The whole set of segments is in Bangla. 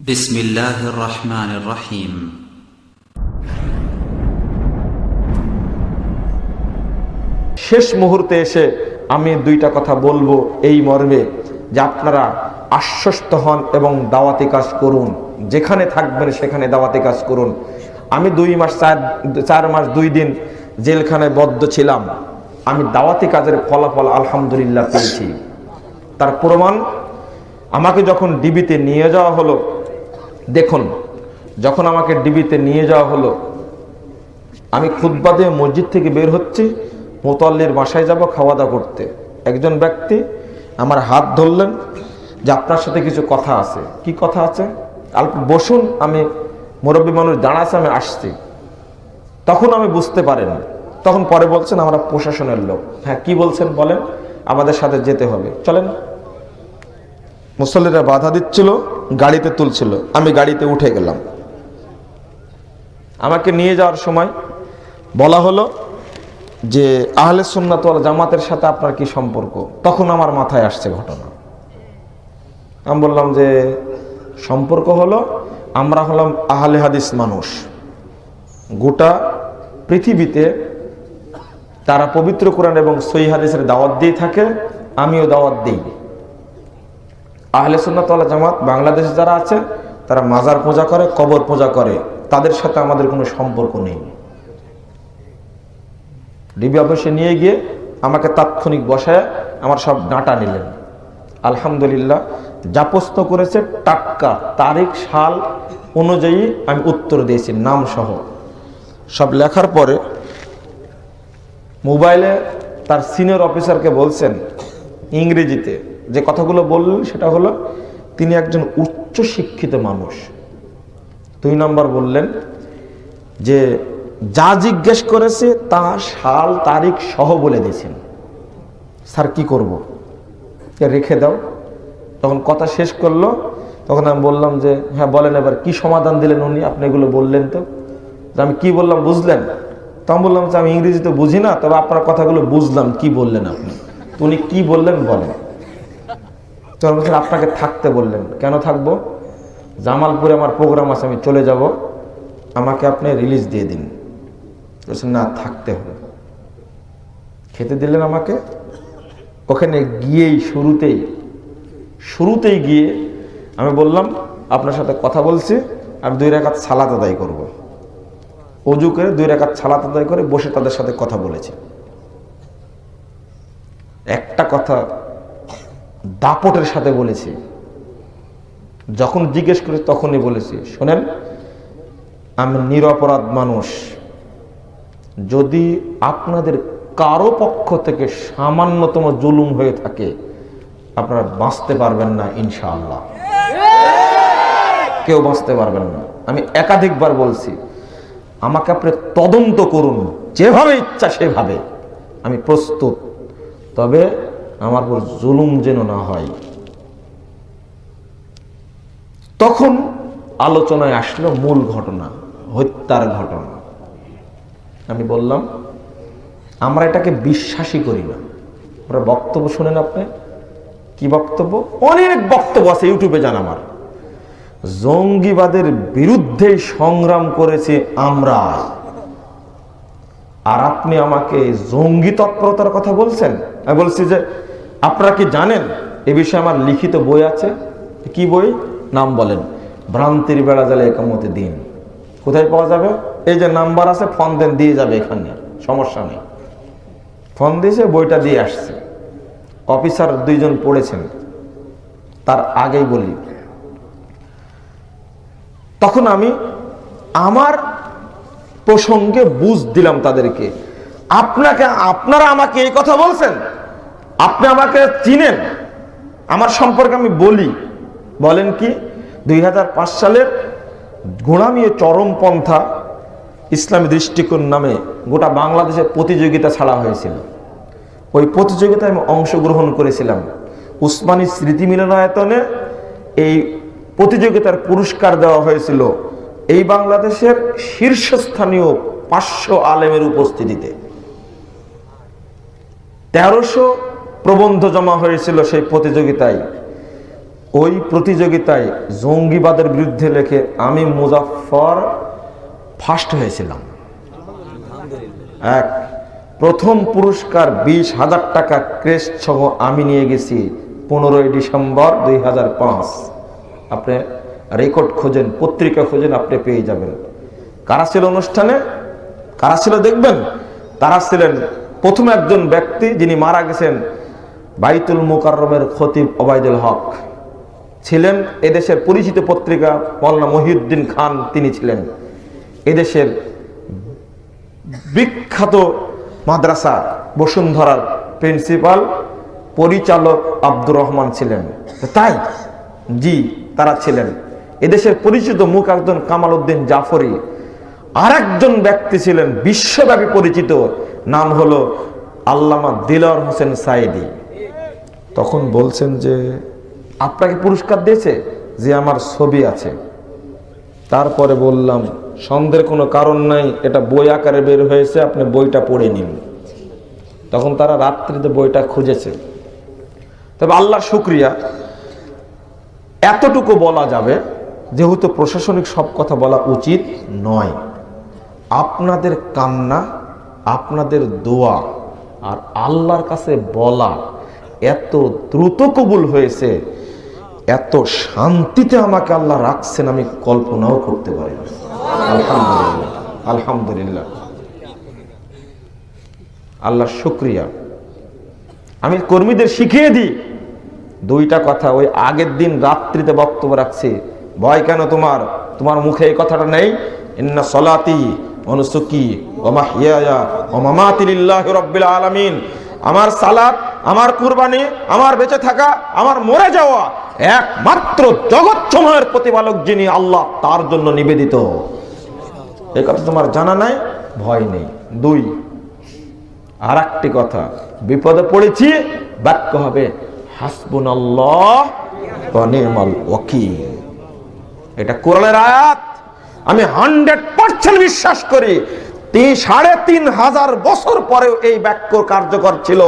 بسم الله الرحمن الرحيم শেষ মুহূর্তে এসে আমি দুইটা কথা বলবো এই মর্মে যে আপনারা আশ্বস্ত হন এবং দাওয়াতি কাজ করুন যেখানে থাকবেন সেখানে দাওয়াতি কাজ করুন আমি দুই মাস চার চার মাস দুই দিন জেলখানায় বদ্ধ ছিলাম আমি দাওয়াতি কাজের ফলাফল আলহামদুলিল্লাহ পেয়েছি তার প্রমাণ আমাকে যখন ডিবিতে নিয়ে যাওয়া হলো দেখুন, যখন আমাকে ডিবিতে নিয়ে যাওয়া হলো, আমি খুদ্া দিয়ে মসজিদ থেকে বের হচ্ছি, মোতাল্লির বাসায় যাব খাওয়া দাওয়া করতে। একজন ব্যক্তি আমার হাত ধরলেন যে আপনার সাথে কিছু কথা আছে। কি কথা আছে? অল্প বসুন, আমি মুরব্বী মানুষ দাঁড়াচ্ছে আমি আসছি। তখন আমি বুঝতে পারিনি তখন পরে বলছেন, আমরা প্রশাসনের লোক। হ্যাঁ কি বলছেন বলেন? আমাদের সাথে যেতে হবে। চলেন। মুসল্লিরা বাধা দিচ্ছিল, গাড়িতে তুলছিল। আমি গাড়িতে উঠে গেলাম। আমাকে নিয়ে যাওয়ার সময় বলা হলো যে, আহলে সুন্নাত জামাতের সাথে আপনার কি সম্পর্ক? তখন আমার মাথায় আসছে ঘটনা। আমি বললাম যে, সম্পর্ক হলো, আমরা হলাম আহলে হাদিস মানুষ। গোটা পৃথিবীতে তারা পবিত্র কোরআন এবং সই হাদিসের দাওয়াত দিয়ে থাকে, আমিও দাওয়াত দিই। আহলে সুন্নাত ওয়াল জামাত বাংলাদেশে যারা আছে, তারা মাজার পূজা করে, কবর পূজা করে। তাদের সাথে আমাদের কোনো সম্পর্ক নেই। ডিবি অফিসে নিয়ে গিয়ে আমাকে তাৎক্ষণিক বসায় আমার সব ডাঁটা নিলেন। আলহামদুলিল্লাহ যা প্রশ্ন করেছে টাক্কা তারিখ, সাল অনুযায়ী আমি উত্তর দিয়েছি নাম সহ সব লেখার পরে মোবাইলে তার সিনিয়র অফিসারকে বলছেন, ইংরেজিতে যে কথাগুলো বললেন সেটা হলো, তিনি একজন উচ্চ শিক্ষিত মানুষ। দুই নম্বর বললেন যে, যা জিজ্ঞেস করেছে তা সাল, তারিখ সহ বলে দিয়েছেন। স্যার, কি করব? রেখে দাও। তখন কথা শেষ করল। তখন আমি বললাম যে হ্যাঁ বলেন এবার, কি সমাধান দিলেন উনি? আপনি এগুলো বললেন তো। আমি কি বললাম বুঝলেন? তখন বললাম যে, আমি ইংরেজিতে বুঝি না, তবে আপনার কথাগুলো বুঝলাম, কি বললেন আপনি? উনি কি বললেন বলেন। তখন বলছেন আপনাকে থাকতে বললেন। কেন থাকব? জামালপুরে আমার প্রোগ্রাম আছে, আমি চলে যাব। আমাকে আপনি রিলিজ দিয়ে দিন। বলছেন না, থাকতে হবে। খেতে দিলেন আমাকে। ওখানে গিয়েই, শুরুতেই শুরুতেই গিয়ে আমি বললাম, আপনার সাথে কথা বলছি আমি দুই রেখাত সালাত আদায় করব। অজু করে দুই রেখাত সালাত আদায় করে বসে তাদের সাথে কথা বলেছি। একটা কথা দাপটের সাথে বলেছি। যখন জিজ্ঞেস করি, তখনই বলেছি, শোনেন, আমি নিরপরাধ মানুষ। যদি আপনাদের কারও পক্ষ থেকে সামান্যতম জুলুম হয়ে থাকে, আপনারা বাঁচতে পারবেন না, ইনশাআল্লাহ। কেউ বাঁচতে পারবেন না। আমি একাধিকবার বলছি, আমাকে আপনি তদন্ত করুন, যেভাবে ইচ্ছা সেভাবে। আমি প্রস্তুত। তবে আমার উপর জুলুম যেন না হয়। তখন আলোচনায় আসলো মূল ঘটনা, হত্যার ঘটনা। আমি বললাম, আমরা এটাকে বিশ্বাসই করি না। আমরা বক্তব্য শুনেন আপনি? কি বক্তব্য? অনেক বক্তব্য আছে ইউটিউবে যান আমার। জঙ্গিবাদের বিরুদ্ধে সংগ্রাম করেছে আমরা। আর আপনি আমাকে জঙ্গি তৎপরতার কথা বলছেন? আমি বলছি যে, আপনারা কি জানেন? এ বিষয়ে আমার লিখিত বই আছে। কি বই? নাম বলেন। ভ্রান্তির বেড়া জালে একামতে দিন। কোথায় পাওয়া যাবে? এই যে নাম্বার আছে, ফোন দেন, দিয়ে যাবে এখানে। সমস্যা নেই। ফোন দিয়েছে, বইটা দিয়ে আসছে। অফিসার দুইজন পড়েছেন। তার আগেই বলি। তখন আমি আমার প্রসঙ্গে বুঝ দিলাম তাদেরকে। আপনাকে, আপনারা আমাকে এই কথা বলছেন? আপনি আমাকে চিনেন? আমার সম্পর্কে আমি বলি। বলেন কি? দুই হাজার পাঁচ সালের গোড়ামি চরমপন্থা ইসলামী দৃষ্টিকোণ নামে গোটা বাংলাদেশে প্রতিযোগিতা ছাড়া হয়েছিল। ওই প্রতিযোগিতায় আমি অংশগ্রহণ করেছিলাম। উসমানী স্মৃতি মিলনায়তনে এই প্রতিযোগিতার পুরস্কার দেওয়া হয়েছিল। এই বাংলাদেশের শীর্ষস্থানীয় পাঁচশো আলেমের উপস্থিতিতে। তেরোশো প্রবন্ধ জমা হয়েছিল সেই প্রতিযোগিতায়। ওই প্রতিযোগিতায় জঙ্গিবাদের বিরুদ্ধে লেখে আমি মুজাফফর ফার্স্ট হয়েছিলাম। এক, প্রথম পুরস্কার বিশ হাজার টাকা ক্রেস্ট সহ আমি নিয়ে গেছি পনেরোই ডিসেম্বর দুই হাজার পাঁচ। আপনি রেকর্ড খোঁজেন, পত্রিকা খোঁজেন, আপনি পেয়ে যাবেন। কারা ছিল অনুষ্ঠানে? কারা ছিল দেখবেন? তারা ছিলেন প্রথম একজন ব্যক্তি যিনি মারা গেছেন, বাইতুল মোকাররমের খতিব ওবায়দুল হক, ছিলেন এদেশের পরিচিত পত্রিকা মৌলানা মহিউদ্দিন খান, তিনি ছিলেন এদেশের বিখ্যাত মাদ্রাসা বসুন্ধরার প্রিন্সিপাল পরিচালক আব্দুর রহমান ছিলেন। তাই জি, তারা ছিলেন। এদেশের পরিচিত মুখ একজন কামাল উদ্দিন জাফরি আর ব্যক্তি ছিলেন, বিশ্বব্যাপী পরিচিত নাম হলো আল্লামা দিলর হোসেন সাইদি। তখন বলছেন যে, আপনাকে পুরস্কার দিয়েছে যে আমার ছবি আছে। তারপরে বললাম, সন্দেহের কোনো কারণ নাই, এটা বই আকারে বের হয়েছে, আপনি বইটা পড়ে নিন। তখন তারা রাত্রিতে বইটা খুঁজেছে। তবে আল্লাহ শুক্রিয়া, এতটুকু বলা যাবে, যেহেতু প্রশাসনিক সব কথা বলা উচিত নয়। আপনাদের কান্না আপনাদের দোয়া আর আল্লাহর কাছে বলা এত দ্রুত কবুল হয়েছে, এত শান্তিতে আমাকে আল্লাহ রাখছেন আমি কল্পনাও করতে পারি আলহামদুলিল্লাহ আলহামদুলিল্লাহ। আল্লাহ শুক্রিয়া। আমি কর্মীদের শিখিয়ে দিই, দুইটা কথা ওই আগের দিন রাত্রিতে বক্তব্য রাখছি। ভয় কেন তোমার? তোমার মুখে এই কথাটা নেই? সলাতি আমার সালাত, আমার কুরবানি, আমার বেঁচে থাকা, আমার মরে যাওয়া একমাত্র জগৎ সময়ের প্রতিপালক যিনি আল্লাহ, তার জন্য নিবেদিত। এই কথা তোমার জানা নাই? ভয় নেই। দুই আর একটি কথা। বিপদে পড়েছি, বাক্য হবে হাসবুন আল্লাহ এটা কোরআনের আয়াত। আমি হান্ড্রেড পার্সেন্ট বিশ্বাস করি তিন সাড়ে তিন হাজার বছর পরেও এই বাক্য কার্যকর ছিল।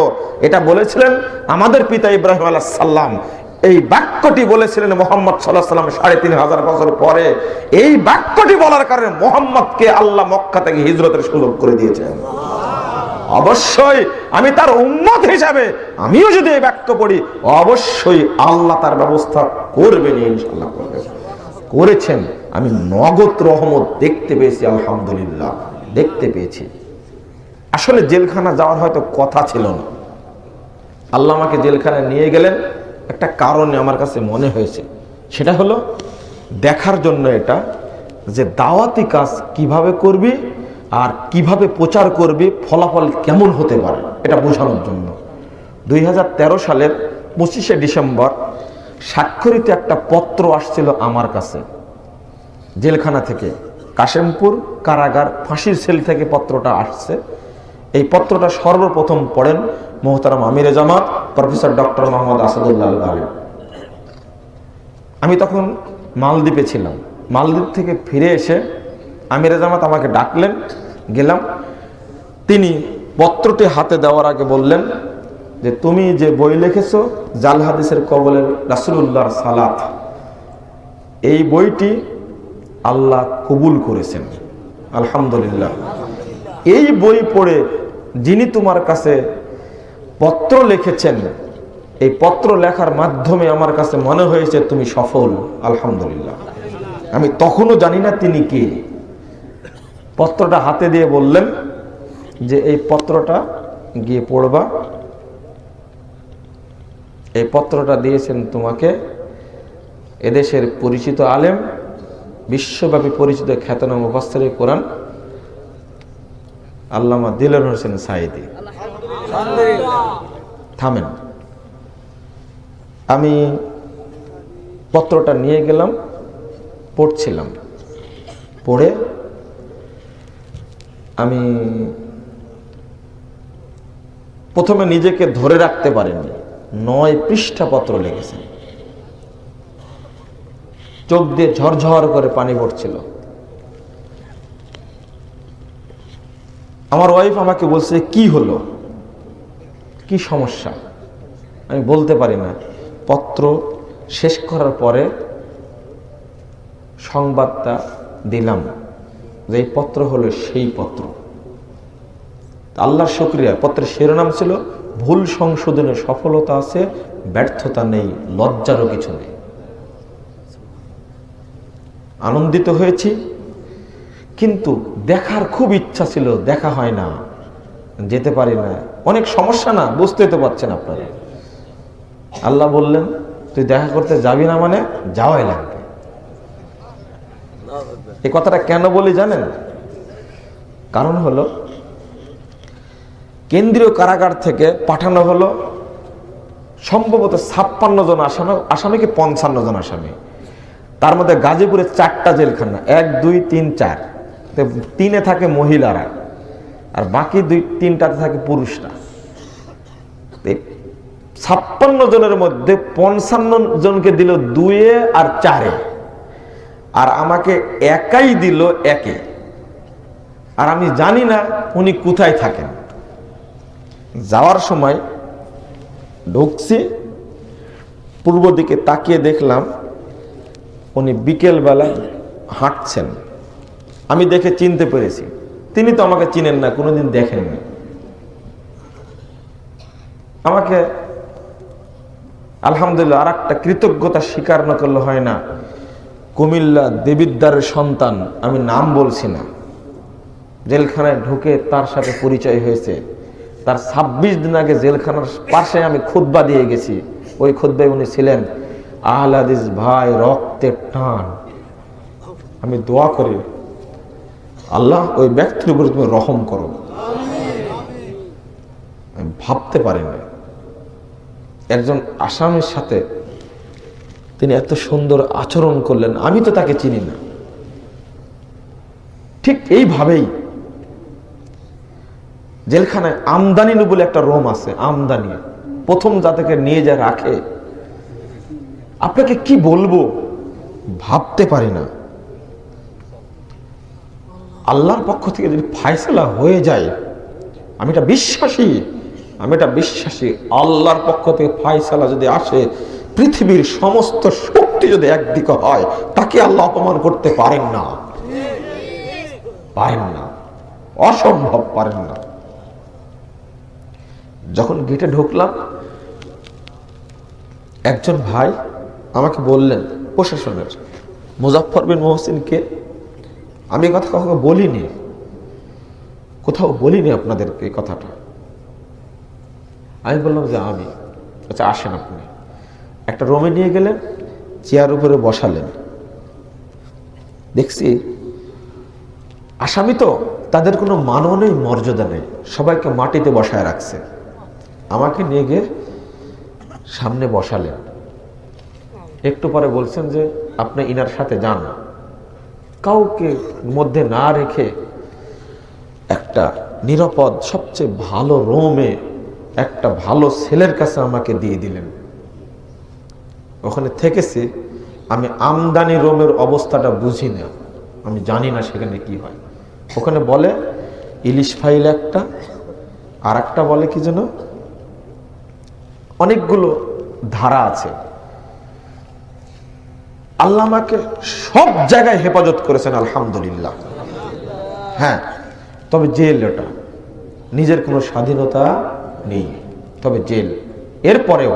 এটা বলেছিলেন আমাদের পিতা ইব্রাহিম আলাহ সাল্লাম এই বাক্যটি বলেছিলেন মোহাম্মদ সাল্লাহ সাল্লাম সাড়ে তিন হাজার বছর পরে। এই বাক্যটি বলার কারণে মোহাম্মদকে আল্লাহ মক্কা থেকে হিজরতের সুযোগ করে দিয়েছেন। অবশ্যই আমি তার উন্মত হিসাবে আমিও যদি এই বাক্য পড়ি, অবশ্যই আল্লাহ তার ব্যবস্থা করবেন ইনশাল্লাহ করেছেন। আমি নগদ রহমত দেখতে পেয়েছি, আলহামদুলিল্লাহ, দেখতে পেয়েছি। আসলে জেলখানা যাওয়ার হয়তো কথা ছিল না। আল্লাহ আমাকে জেলখানায় নিয়ে গেলেন, একটা কারণে আমার কাছে মনে হয়েছে। সেটা হলো, দেখার জন্য এটা, যে দাওয়াতি কাজ কীভাবে করবি আর কীভাবে প্রচার করবি, ফলাফল কেমন হতে পারে, এটা বোঝানোর জন্য। দুই হাজার তেরো সালের পঁচিশে ডিসেম্বর, স্বাক্ষরিত একটা পত্র আসছিল আমার কাছে। জেলখানা থেকে। কাশেমপুর কারাগার ফাঁসির সেল থেকে পত্রটা আসছে। এই পত্রটা সর্বপ্রথম পড়েন মোহতারাম আমির জামাত, প্রফেসর ডক্টর মোহাম্মদ আসাদুল্লাহ আলম। আমি তখন মালদ্বীপে ছিলাম। মালদ্বীপ থেকে ফিরে এসে আমির জামাত আমাকে ডাকলেন, গেলাম। তিনি পত্রটি হাতে দেওয়ার আগে বললেন যে, তুমি যে বই লিখেছো, জাল হাদিসের কবলের রাসুল্লাহর সালাত, এই বইটি আল্লাহ কবুল করেছেন। আলহামদুলিল্লাহ। এই বই পড়ে যিনি তোমার কাছে পত্র লিখেছেন, এই পত্র লেখার মাধ্যমে আমার কাছে মনে হয়েছে তুমি সফল। আলহামদুলিল্লাহ। আমি তখনও জানি না তিনি কে। পত্রটা হাতে দিয়ে বললেন যে, এই পত্রটা গিয়ে পড়বা। এই পত্রটা দিয়েছেন তোমাকে এদেশের পরিচিত আলেম বিশ্বব্যাপী পরিচিত খ্যাতনাম মুফাসসির কোরআন আল্লামা দিলেন হোসেন সাইদি থামেন। আমি পত্রটা নিয়ে গেলাম পড়ছিলাম। পড়ে আমি প্রথমে নিজেকে ধরে রাখতে পারিনি। নয় পৃষ্ঠা পত্র লেগেছে চোখ দিয়ে ঝরঝর করে পানি পড়ছিল। আমার ওয়াইফ আমাকে বলছে, কি হলো? কি সমস্যা? আমি বলতে পারি না। পত্র শেষ করার পরে সংবাদটা দিলাম যে এই পত্র হলো সেই পত্র। আল্লাহর শুক্রিয়া, পত্রের শিরোনাম ছিল, ভুল সংশোধনের সফলতা আছে, ব্যর্থতা নেই, লজ্জারও কিছু নেই। আনন্দিত হয়েছি। কিন্তু দেখার খুব ইচ্ছা ছিল, দেখা হয় না, যেতে পারি না। অনেক সমস্যা না, বুঝতে তো পারছেন আপনারা। আল্লাহ বললেন, তুই দেখা করতে যাবি না মানে যাওয়াই লাগবে। এই কথাটা কেন বলি জানেন? কারণ হলো, কেন্দ্রীয় কারাগার থেকে পাঠানো হলো, সম্ভবত ছাপ্পান্ন জন আসামি আসামি কি পঞ্চান্ন জন আসামি। তার মধ্যে গাজীপুরে চারটা জেলখানা, এক, দুই, তিন, চার। তিনে থাকে মহিলারা, আর বাকি দুই, তিনটাতে থাকে পুরুষরা। ছাপ্পান্ন জনের মধ্যে পঞ্চান্ন জনকে দিল দুয়ে আর চারে। আর আমাকে একাই দিল একে। আর আমি জানি না উনি কোথায় থাকেন। যাওয়ার সময় ঢুকছি, পূর্ব দিকে তাকিয়ে দেখলাম উনি বিকেলবেলা হাঁটছেন। আমি দেখে চিনতে পেরেছি। তিনি তো আমাকে চিনেন না, কোনোদিন দেখেননি। আমাকে আলহামদুলিল্লাহ আর একটা কৃতজ্ঞতা স্বীকার না করলে হয় না। কুমিল্লা দেবিদ্দারের সন্তান, আমি নাম বলছি না। জেলখানায় ঢুকে তার সাথে পরিচয় হয়েছে। তার ছাব্বিশ দিন আগে জেলখানার পাশে আমি খুদ্া দিয়ে গেছি। ওই খুদ্ায় উনি ছিলেন। আহলাদিস ভাই রক্তের টান। আমি দোয়া করি, আল্লাহ ওই ব্যক্তির উপরে তুমি রহম করো। আমি ভাবতে পারি না একজন আসামির সাথে তিনি এত সুন্দর আচরণ করলেন, আমি তো তাকে চিনি না। ঠিক এইভাবেই জেলখানায় আমদানি বলে একটা রোম আছে, আমদানি। প্রথম যাদেরকে নিয়ে যা রাখে আপনাকে কি বলব? ভাবতে পারি না। আল্লাহর পক্ষ থেকে যদি ফায়সলা হয়ে যায়, আমি এটা বিশ্বাসী, আমি এটা বিশ্বাসী, আল্লাহর পক্ষ থেকে ফায়সালা যদি আসে, পৃথিবীর সমস্ত শক্তি যদি একদিকে হয়, তাকে আল্লাহ অপমান করতে পারেন না। পারেন না। অসম্ভব পারেন না। যখন গেটে ঢুকলাম, একজন ভাই আমাকে বললেন, প্রশাসনের মুজাফর বিন মোহসিনকে, আমি কথা কখনো বলিনি। কোথাও বলিনি আপনাদেরকে এই কথাটা। আমি বললাম যে আমি। আচ্ছা আসেন আপনি। একটা রোমে নিয়ে গেলেন, চেয়ার উপরে বসালেন। দেখছি, আসামি তো, তাদের কোনো মানও নেই, মর্যাদা নেই। সবাইকে মাটিতে বসায় রাখছে। আমাকে নিয়ে গিয়ে সামনে বসালেন। একটু পরে বলছেন যে, আপনি ইনার সাথে যান কাউকে মধ্যে না রেখে একটা নিরাপদ, সবচেয়ে ভালো রোমে একটা ভালো ছেলের কাছে আমাকে দিয়ে দিলেন। ওখানে থেকেছি, আমি আমদানি রোমের অবস্থাটা বুঝি না। আমি জানি না সেখানে কি হয়। ওখানে বলে, ইলিশ ফাইল একটা আর একটা বলে কি যেন? অনেকগুলো ধারা আছে। আল্লাহ আমাকে সব জায়গায় হেফাজত করেছেন, আলহামদুলিল্লাহ। হ্যাঁ তবে জেল ওটা। নিজের কোনো স্বাধীনতা নেই, তবে জেল। এরপরেও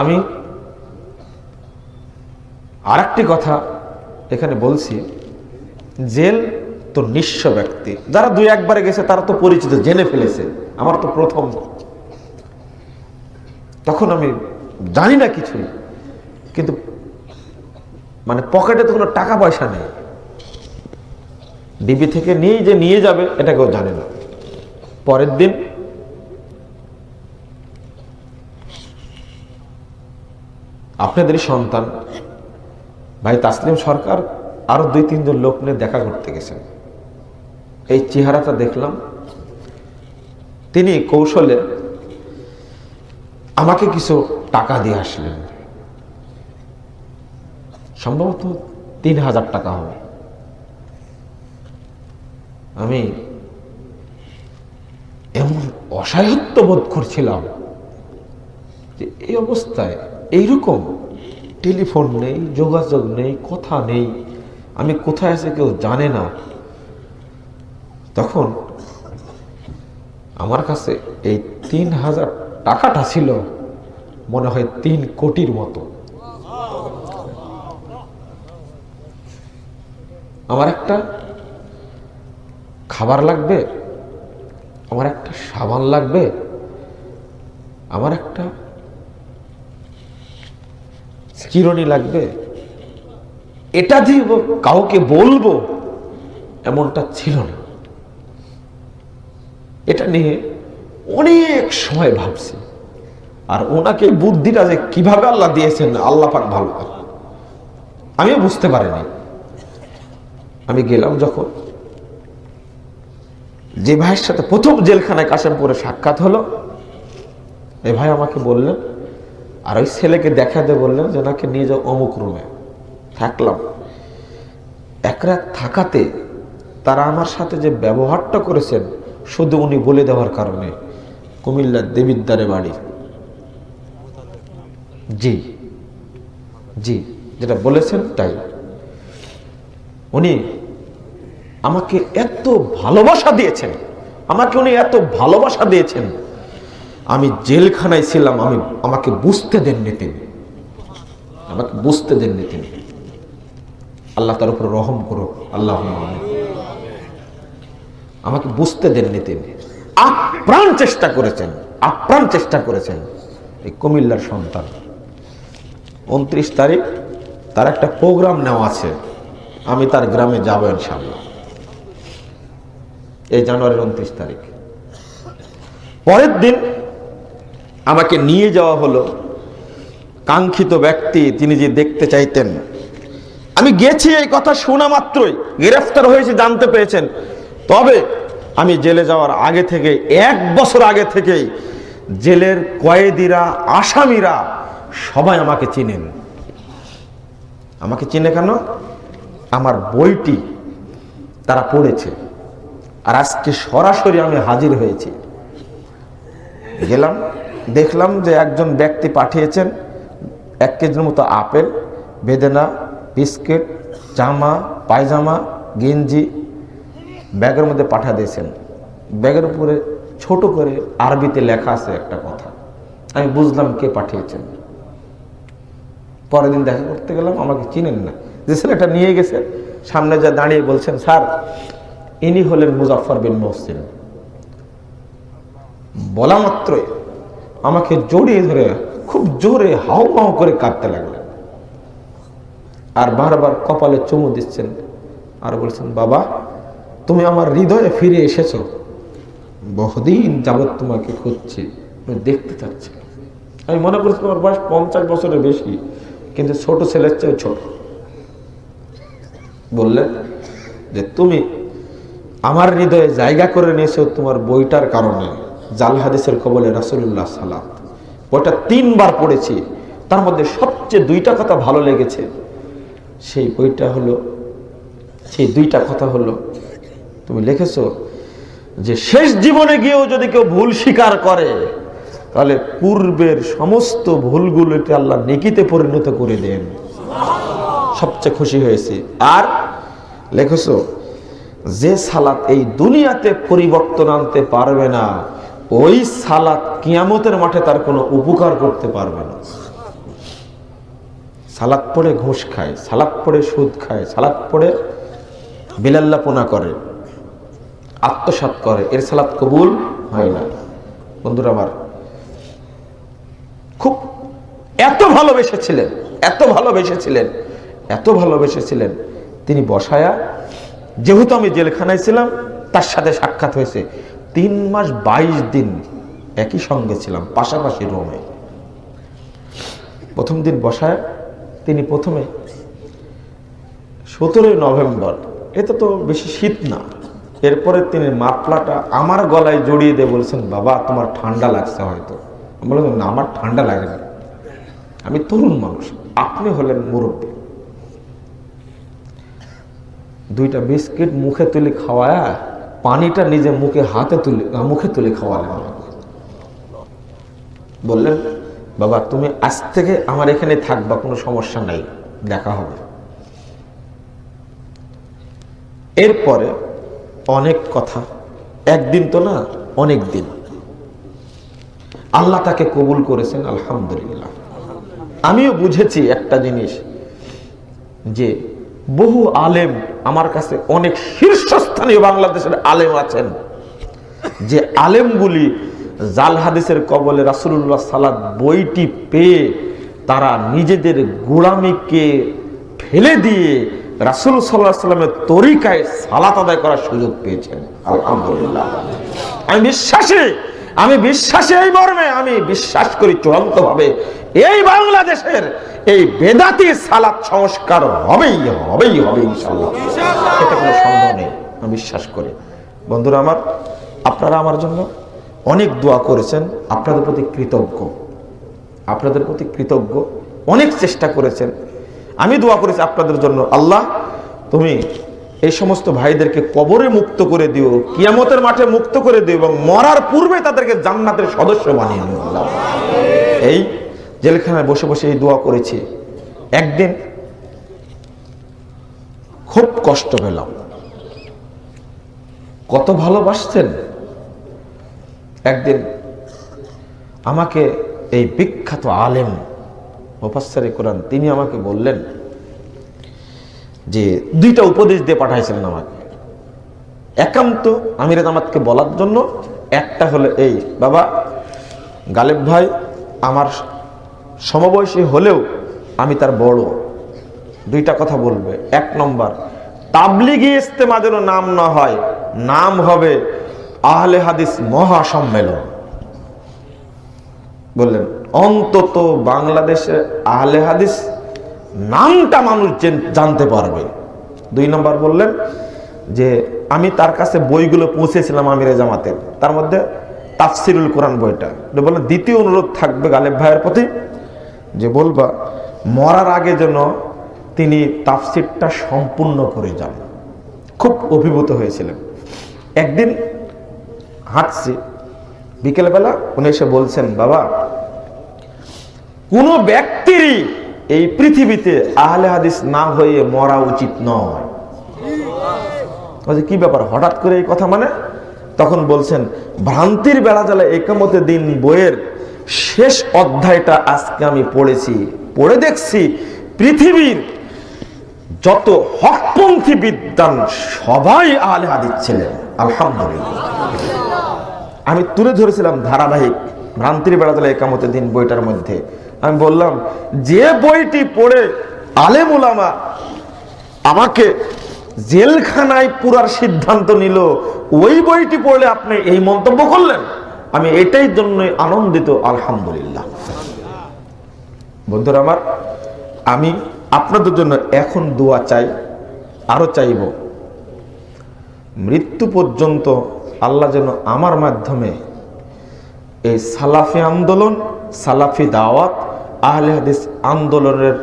আমি আরেকটি কথা এখানে বলছি, জেল তো নিঃস্ব ব্যক্তি। যারা দুই একবারে গেছে, তারা তো পরিচিত জেনে ফেলেছে। আমার তো প্রথম তখন আমি জানি না কিছু কিন্তু মানে পকেটে তো কোনো টাকা পয়সা নেই। ডিবি থেকে নিয়ে যে নিয়ে যাবে, এটা কেউ জানে না। পরের দিন আপনাদেরই সন্তান, ভাই তাসলিম সরকার আরও দুই, তিনজন লোক নিয়ে দেখা করতে গেছেন। এই চেহারাটা দেখলাম। তিনি কৌশলে আমাকে কিছু টাকা দিয়ে আসলেন। সম্ভবত তিন হাজার টাকা হবে। আমি এমন অসাহিত্য বোধ করছিলাম যে এই অবস্থায় এইরকম টেলিফোন নেই, যোগাযোগ নেই, কথা নেই, আমি কোথায় আছে কেউ জানে না। তখন আমার কাছে এই তিন হাজার টাকাটা ছিল মনে হয় তিন কোটির মতো। আমার একটা খাবার লাগবে, আমার একটা সাবান লাগবে, আমার একটা চিরনি লাগবে। এটা ব- কাউকে বলব, এমনটা ছিল না। এটা নিয়ে অনেক সময় ভাবছি, আর ওনাকে বুদ্ধিটা যে কীভাবে আল্লাহ দিয়েছেন, আল্লাহ পাক ভালো। আমিও বুঝতে পারিনি। আমি গেলাম যখন, যে ভাইয়ের সাথে প্রথম জেলখানায় কাশেমপুরে সাক্ষাৎ হলো, এ ভাই আমাকে বললেন, আর ওই ছেলেকে দেখা দেখাতে বললেন যে ওনাকে নিয়ে যাও অমুক রুমে। থাকলাম। এক রাত থাকাতে তারা আমার সাথে যে ব্যবহারটা করেছেন, শুধু উনি বলে দেওয়ার কারণে কুমিল্লার দেবিদ্বারে বাড়ি। জি জি, যেটা বলেছেন তাই। উনি আমাকে এত ভালোবাসা দিয়েছেন, আমাকে উনি এত ভালোবাসা দিয়েছেন, আমি জেলখানায় ছিলাম, আমি, আমাকে বুঝতে দেননি তিনি। আমাকে বুঝতে দেননি তিনি। আল্লাহ তার উপর রহম করো আল্লাহ আমাকে বুঝতে দেননি তিনি। আপ্রাণ চেষ্টা করেছেন, আপ্রাণ চেষ্টা করেছেন এই কুমিল্লার সন্তান। উনত্রিশ তারিখ তার একটা প্রোগ্রাম নেওয়া আছে, আমি তার গ্রামে যাব ইনশাল্লাহ এই জানুয়ারির উনত্রিশ তারিখ। পরের দিন আমাকে নিয়ে যাওয়া হলো। কাঙ্ক্ষিত ব্যক্তি, তিনি যে দেখতে চাইতেন। আমি গেছি, এই কথা শোনা মাত্রই। গ্রেফতার হয়েছে, জানতে পেরেছেন। তবে আমি জেলে যাওয়ার আগে থেকে এক বছর আগে থেকেই জেলের কয়েদিরা, আসামিরা সবাই আমাকে চিনেন। আমাকে চিনে কেন? আমার বইটি তারা পড়েছে। আর আজকে সরাসরি আমি হাজির হয়েছি। গেলাম, দেখলাম যে একজন ব্যক্তি পাঠিয়েছেন এক কেজির মতো আপেল, বেদেনা, বিস্কিট, জামা, পায়জামা, গেঞ্জি ব্যাগের মধ্যে পাঠা দিয়েছেন। ব্যাগের উপরে ছোট করে আরবিতে লেখা আছে একটা কথা। আমি বুঝলাম কে পাঠিয়েছেন। পরের দিন দেখা করতে গেলাম, আমাকে চিনেন না। যে ছেলেটা নিয়ে গেছে, সামনে যা দাঁড়িয়ে বলছেন, স্যার, ইনি হলেন মুজাফর বিন মহসিন। বলা মাত্রই আমাকে জড়িয়ে ধরে, খুব জোরে হাও মাও করে কাঁদতে লাগলেন। আর বারবার কপালে চুমু দিচ্ছেন। আর বলছেন, বাবা তুমি আমার হৃদয়ে ফিরে এসেছ। বহুদিন যাবৎ তোমাকে খুঁজছি আমি দেখতে চাচ্ছি। আমি মনে করছি তোমার বয়স পঞ্চাশ বছরের বেশি, কিন্তু ছোট ছেলের চেয়ে ছোট। বললেন যে তুমি আমার হৃদয়ে জায়গা করে নিয়েছো তোমার বইটার কারণে, জাল হাদিসের কবলে রাসুল্লাহ সালাম বইটা তিনবার পড়েছি, তার মধ্যে সবচেয়ে দুইটা কথা ভালো লেগেছে। সেই বইটা হলো, সেই দুইটা কথা হলো তুমি লিখেছো যে শেষ জীবনে গিয়েও যদি কেউ ভুল স্বীকার করে, তাহলে পূর্বের সমস্ত ভুলগুলোকে আল্লাহ নেকিতে পরিণত করে দেন। সবচেয়ে খুশি হয়েছি। আর লেখছো, যে সালাত এই দুনিয়াতে পরিবর্তন আনতে পারবে না, ওই সালাত কিয়ামতের মাঠে তার কোনো উপকার করতে পারবে না। সালাদ পড়ে ঘুষ খায় সালাদ পড়ে সুদ খায় সালাদ পড়ে বিলাল্লাপনা করে। আত্মসাত করে, এর সালাদ কবুল হয় না। বন্ধুরা আমার, খুব এত ভালোবেসেছিলেন এত ভালোবেসেছিলেন এত ভালোবেসেছিলেন। তিনি বসায়া, যেহেতু আমি জেলখানায় ছিলাম, তার সাথে সাক্ষাৎ হয়েছে। তিন মাস বাইশ দিন একই সঙ্গে ছিলাম, পাশাপাশি রোমে। প্রথম দিন বসায়, তিনি প্রথমে সতেরোই নভেম্বর এতে তো বেশি শীত না। এরপরে তিনি মাপলাটা আমার গলায় জড়িয়ে দিয়ে বলছেন, বাবা, তোমার ঠান্ডা লাগছে হয়তো। আমি বললাম, না, আমার ঠান্ডা লাগে না। আমি তরুণ মানুষ। আপনি হলেন মুরব্বী। দুইটা বিস্কিট মুখে তুলে খাওয়ায়া, পানিটা নিজে মুখে হাতে তুলে মুখে তুলে খাওয়ালেন আমাকে। বললেন, বাবা, তুমি আজ থেকে আমার এখানে থাকবা, কোনো সমস্যা নাই, দেখা হবে। এরপরে অনেক কথা। একদিন তো না, অনেক দিন। আল্লাহ তাকে কবুল করেছেন, আলহামদুলিল্লাহ। আমিও বুঝেছি একটা জিনিস, যে বহু আলেম আমার কাছে অনেক শীর্ষস্থানীয় বাংলাদেশের আলেম আছেন, যে আলেমগুলি জাল হাদিসের কবলে রাসুল্লাহ সালাদ বইটি পেয়ে তারা নিজেদের গোড়ামিকে ফেলে দিয়ে রাসুল সাল্লাহ সাল্লামের তরিকায় সালাত আদায় করার সুযোগ পেয়েছেন। আলহামদুলিল্লাহ। আমি বিশ্বাসী আমি বিশ্বাসী এই মর্মে, আমি বিশ্বাস করি চূড়ান্ত ভাবে এই বাংলাদেশের এই বেদাতি সালাত সংস্কার হবেই হবেই হবে ইনশাল্লাহ এটা কোনো সন্দেহ নেই, আমি বিশ্বাস করি। বন্ধুরা আমার, আপনারা আমার জন্য অনেক দোয়া করেছেন, আপনাদের প্রতি কৃতজ্ঞ। আপনাদের প্রতি কৃতজ্ঞ, অনেক চেষ্টা করেছেন আমি দোয়া করেছি আপনাদের জন্য, আল্লাহ, তুমি এই সমস্ত ভাইদেরকে কবরে মুক্ত করে দিও, কিয়ামতের মাঠে মুক্ত করে দিও এবং মরার পূর্বে তাদেরকে জান্নাতের সদস্য বানিয়ে নিও, আল্লাহ। এই জেলখানায় বসে বসে এই দোয়া করেছি। একদিন খুব কষ্ট পেলাম। কত ভালোবাসতেন? একদিন আমাকে এই বিখ্যাত আলেম মোফাসারে কোরআন, তিনি আমাকে বললেন যে দুইটা উপদেশ দিয়ে পাঠাইছিলেন আমাকে। একান্ত আমির জামাতকে বলার জন্য একটা হলো এই, বাবা, গালেব ভাই আমার সমবয়সী হলেও আমি তার বড়। দুইটা কথা বলবে। এক নম্বর, তাবলিগি ইস্তেমা যেন নাম না হয়, নাম হবে আহলে হাদিস মহাসম্মেলন। বললেন অন্তত বাংলাদেশে আহলে হাদিস নামটা মানুষ জানতে পারবে। দুই নম্বর বললেন যে, আমি তার কাছে বইগুলো পৌঁছেছিলাম আমিরে জামাতের। তার মধ্যে তাফসিরুল কোরআন বইটা। বললেন, দ্বিতীয় অনুরোধ থাকবে গালেব ভাইয়ের প্রতি যে, বলবা, মরার আগে যেন তিনি তাফসিরটা সম্পূর্ণ করে যান। খুব অভিভূত হয়েছিলেন। একদিন হাঁটছি। বিকেলবেলা উনি এসে বলছেন, বাবা কোনো ব্যক্তিরই এই পৃথিবীতে আহলে হাদিস না হয়ে মরা উচিত নয়। বলছে, কি ব্যাপার? হঠাৎ করে এই কথা মানে? তখন বলছেন ভ্রান্তির বেলা জ্বালা একামতে দিন বইয়ের শেষ অধ্যায়টা আজকে আমি পড়েছি। পড়ে দেখছি পৃথিবীর যত হকপন্থী বিদ্যান সবাই আহলে হাদিস ছিলেন আলহামদুলিল্লাহ। আমি তুলে ধরেছিলাম ধারাবাহিক ভ্রান্তির বেড়াতলা একামতের দিন বইটার মধ্যে। আমি বললাম, যে বইটি পড়ে আলেম উলামা আমাকে জেলখানায় পুরার সিদ্ধান্ত নিল, ওই বইটি পড়লে আপনি এই মন্তব্য করলেন? আমি এটাই জন্যই আনন্দিত, আলহামদুলিল্লাহ। বন্ধুরা আমার, আমি আপনাদের জন্য এখন দোয়া চাই, আরও চাইব। মৃত্যু পর্যন্ত আল্লাহ যেন আমার মাধ্যমে এই সালাফি আন্দোলন, সালাফি দাওয়াত আহলে হাদিস আন্দোলনের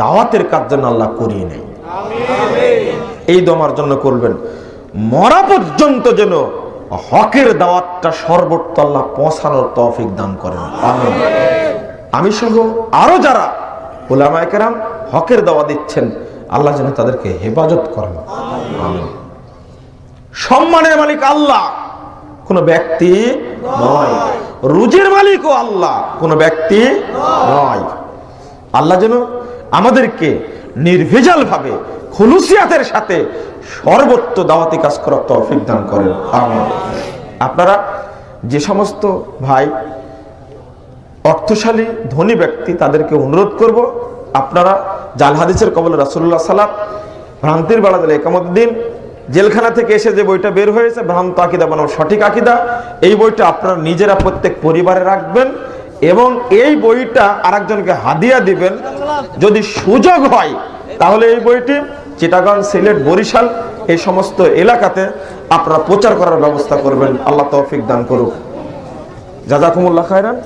দাওয়াতের কাজ যেন আল্লাহ করিয়ে নেয়। এই দমার জন্য করবেন। মরা পর্যন্ত যেন হকের দাওয়াতটা সর্বত্র আল্লাহ পৌঁছানোর তৌফিক দান করেন। আমি সহ আরও যারা ওলামায়ে কেরাম হকের দাওয়া দিচ্ছেন আল্লাহ যেন তাদেরকে হেফাজত করেন। সম্মানের মালিক আল্লাহ। কোন ব্যক্তি নয়। রুজির মালিকও আল্লাহ, কোন ব্যক্তি নয়। আল্লাহ যেন আমাদেরকে নির্ভেজাল ভাবে খুলুসিয়াতের সাথে সর্বত্র দাওয়াতি কাজ করার তৌফিক দান করেন। আপনারা যে সমস্ত ভাই অর্থশালী, ধনী ব্যক্তি, তাদেরকে অনুরোধ করব, আপনারা জাল হাদিসের কবল রাসুল্লাহ সালাত ভ্রান্তির বেলা দিলে একামত দিন। জেলখানা থেকে এসে যে বইটা বের হয়েছে, ভ্রান্ত আকিদা বানাও, সঠিক আকিদা, এই বইটা আপনারা নিজেরা প্রত্যেক পরিবারে রাখবেন এবং এই বইটা আরেকজনকে হাদিয়া দিবেন। যদি সুযোগ হয়, তাহলে এই বইটি চিটাগাং সিলেট বরিশাল, এই সমস্ত এলাকাতে আপনারা প্রচার করার ব্যবস্থা করবেন। আল্লাহ তৌফিক দান করুক। জাজাকুমুল্লাহ খায়রান।